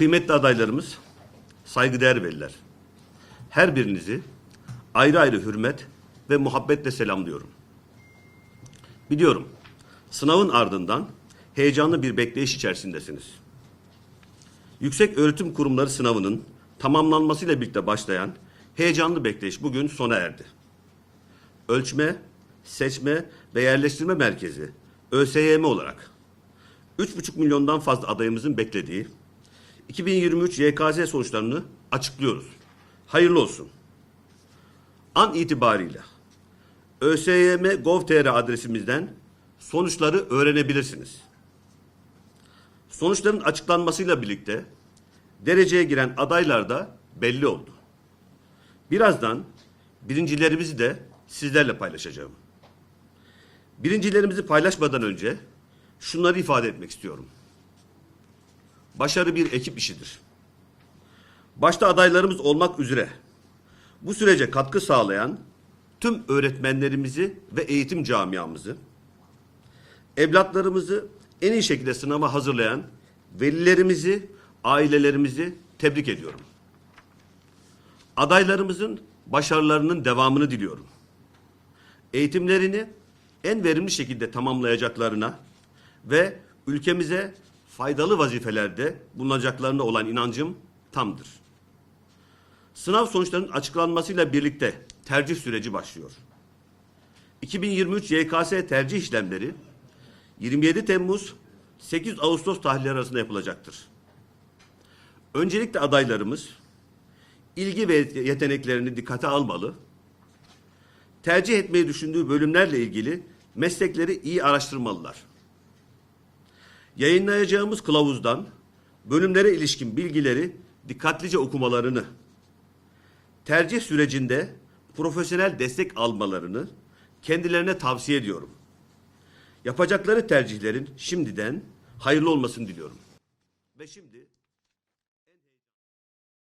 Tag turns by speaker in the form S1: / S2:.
S1: Kıymetli adaylarımız, saygıdeğer veliler. Her birinizi ayrı ayrı hürmet ve muhabbetle selamlıyorum. Biliyorum, sınavın ardından heyecanlı bir bekleyiş içerisindesiniz. Yüksek Öğretim Kurumları sınavının tamamlanmasıyla birlikte başlayan heyecanlı bekleyiş bugün sona erdi. Ölçme, Seçme ve Yerleştirme Merkezi ÖSYM olarak 3,5 milyondan fazla adayımızın beklediği 2023 YKS sonuçlarını açıklıyoruz. Hayırlı olsun. An itibariyle ÖSYM Gov.tr adresimizden sonuçları öğrenebilirsiniz. Sonuçların açıklanmasıyla birlikte dereceye giren adaylar da belli oldu. Birazdan birincilerimizi de sizlerle paylaşacağım. Birincilerimizi paylaşmadan önce şunları ifade etmek istiyorum. Başarı bir ekip işidir. Başta adaylarımız olmak üzere bu sürece katkı sağlayan tüm öğretmenlerimizi ve eğitim camiamızı, evlatlarımızı en iyi şekilde sınava hazırlayan velilerimizi, ailelerimizi tebrik ediyorum. Adaylarımızın başarılarının devamını diliyorum. Eğitimlerini en verimli şekilde tamamlayacaklarına ve ülkemize faydalı vazifelerde bulunacaklarına olan inancım tamdır. Sınav sonuçlarının açıklanmasıyla birlikte tercih süreci başlıyor. 2023 YKS tercih işlemleri 27 Temmuz 8 Ağustos tarihleri arasında yapılacaktır. Öncelikle adaylarımız ilgi ve yeteneklerini dikkate almalı, tercih etmeyi düşündüğü bölümlerle ilgili meslekleri iyi araştırmalılar. Yayınlayacağımız kılavuzdan bölümlere ilişkin bilgileri dikkatlice okumalarını, tercih sürecinde profesyonel destek almalarını kendilerine tavsiye ediyorum. Yapacakları tercihlerin şimdiden hayırlı olmasını diliyorum. Ve şimdi